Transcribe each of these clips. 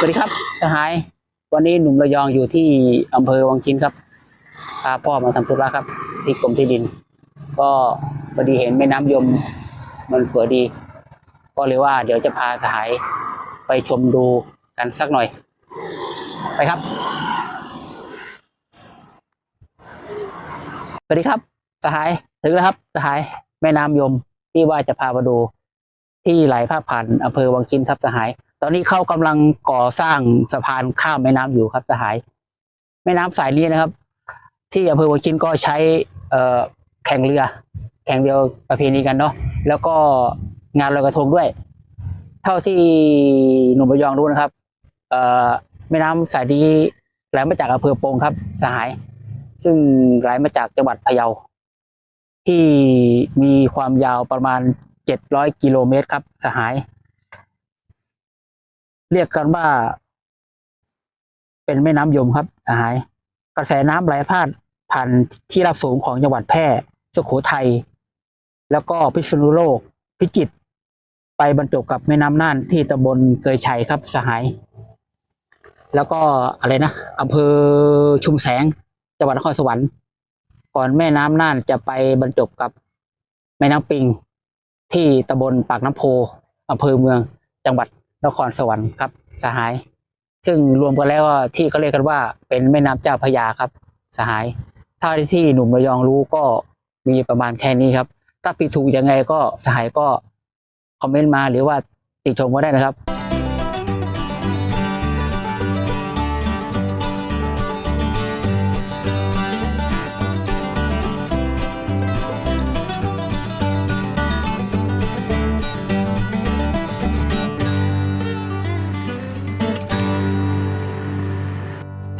สวัสดีครับสหาย วันนี้หนุ่มระยองอยู่ที่อำเภอวังชิ้นครับพาพ่อมาทำธุระครับ ที่กรมที่ดิน ก็พอดีเห็นแม่น้ำยมมันสวยดี ก็เลยว่าเดี๋ยวจะพาสหายไปชมดูกันสักหน่อย ไปครับ สวัสดีครับสหายถึงแล้วครับสหายแม่น้ำยมที่ว่าจะพามาดู ที่ไหลพาผ่านอำเภอวังชิ้นครับสหาย ตอนนี้เขากำลังก่อสร้างสะพานข้ามแม่น้ำอยู่ครับสหาย แม่น้ำสายนี้นะครับ ที่อำเภอวังชินก็ใช้เอ่อแข่งเรือ แข่งเรือประเพณีกันเนาะแล้วก็งานลอยกระทงด้วย เท่าที่หนุ่มระยองรู้นะครับ เอ่อแม่น้ำสายนี้ไหลมาจากอำเภอโปงครับ สหาย ซึ่งไหลมาจากจังหวัดพะเยาที่มีความยาวประมาณเจ็ดร้อยกิโลเมตรครับ สหาย เรียกกันว่า เป็นแม่น้ำยมครับสหาย กระแสน้ำไหลพาดผ่านที่ราบสูงของจังหวัดแพร่สุโขทัยแล้วก็พิษณุโลก พิจิตรไปบรรจบกับแม่น้ำน่านที่ตำบลเกยชัยครับสหาย แล้วก็อะไรนะอำเภอชุมแสงจังหวัดนครสวรรค์ก่อนแม่น้ำน่านจะไปบรรจบกับแม่น้ำปิง ที่ตำบลปากน้ำโพอำเภอเมืองจังหวัด นครสวรรค์ครับสหาย ซึ่งรวมกันแล้วที่เขาเรียกกันว่า เป็นแม่น้ำเจ้าพยาครับ สหาย ถ้าที่หนุ่มระยองรู้ก็มีประมาณแค่นี้ครับ ถ้าผิดถูกยังไงก็สหายก็คอมเมนต์มาหรือว่าติชมก็ได้นะครับ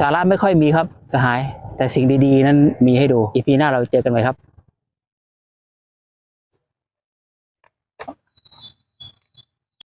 สาระไม่ค่อยมีครับสหาย แต่สิ่งดีๆ นั้นมีให้ดูอีพีหน้าเราเจอกันไหมครับ